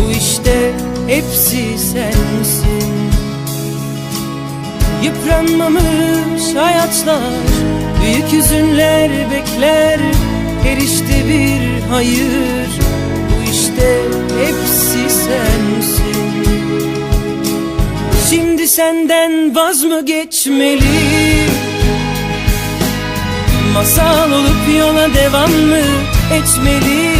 Bu işte hepsi sensin. Yıpranmamış hayatlar Büyük hüzünler bekler. Her işte bir hayır Bu işte hepsi sensin. Şimdi senden vaz mı geçmeli? Masal olup yola devam mı etmeli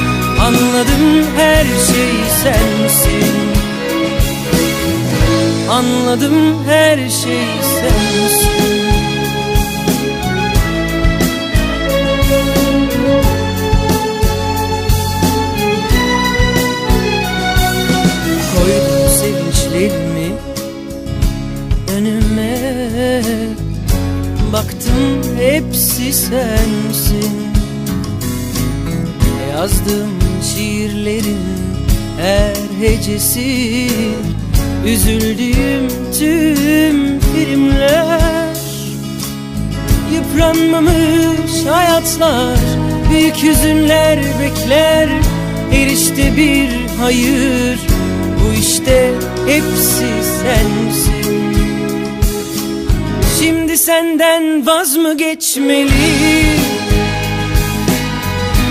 Anladım her şey sensin. Anladım her şey sensin. Koydum sevinçlerimi önüme. Baktım hepsi sensin. Yazdığım şiirlerin her hecesi. Üzüldüğüm tüm filmler Yıpranmamış hayatlar Büyük hüzünler bekler. Her işte bir hayır Bu işte hepsi sensin. Şimdi senden vaz mı geçmeli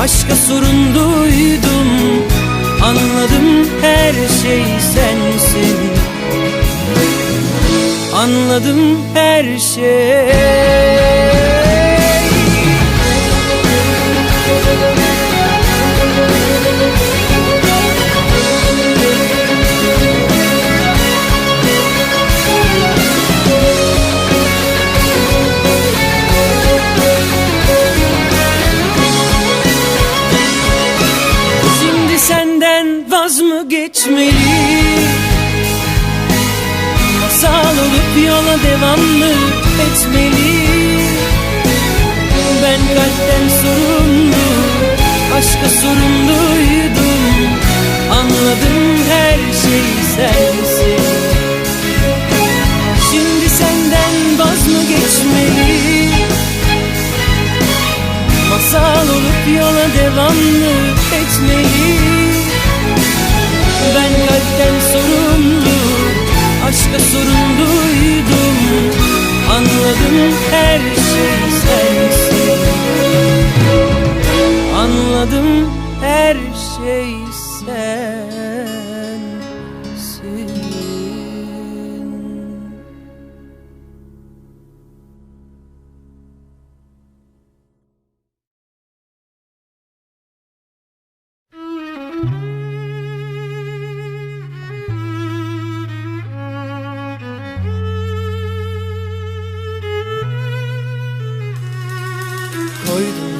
Aşka sorumluydum Anladım her şey sensin. Anladım her şey geçmeli? Masal olup yola devam mı etmeli? Ben kalpten sorumlu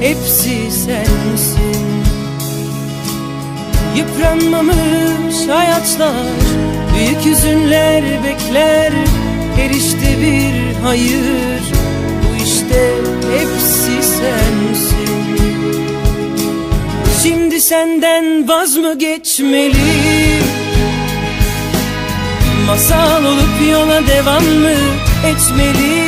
hepsi sensin. Yıpranmamış hayatlar Büyük hüzünler bekler. Her işte bir hayır Bu işte hepsi sensin. Şimdi senden vaz mı geçmeli? Masal olup yola devam mı etmeli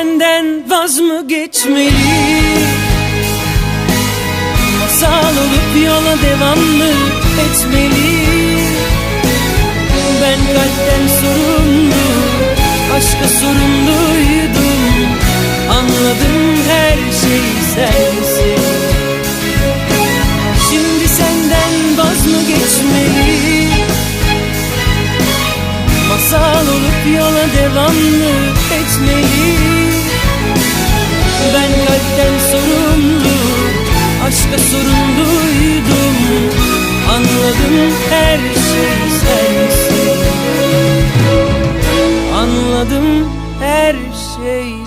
Senden vaz mı geçmeli Masal olup yola devam mı etmeli Ben kalpten sorumlu Aşka sorumluydum Anladım her şeyi sen. Bütün her şey sensin. Anladım her şey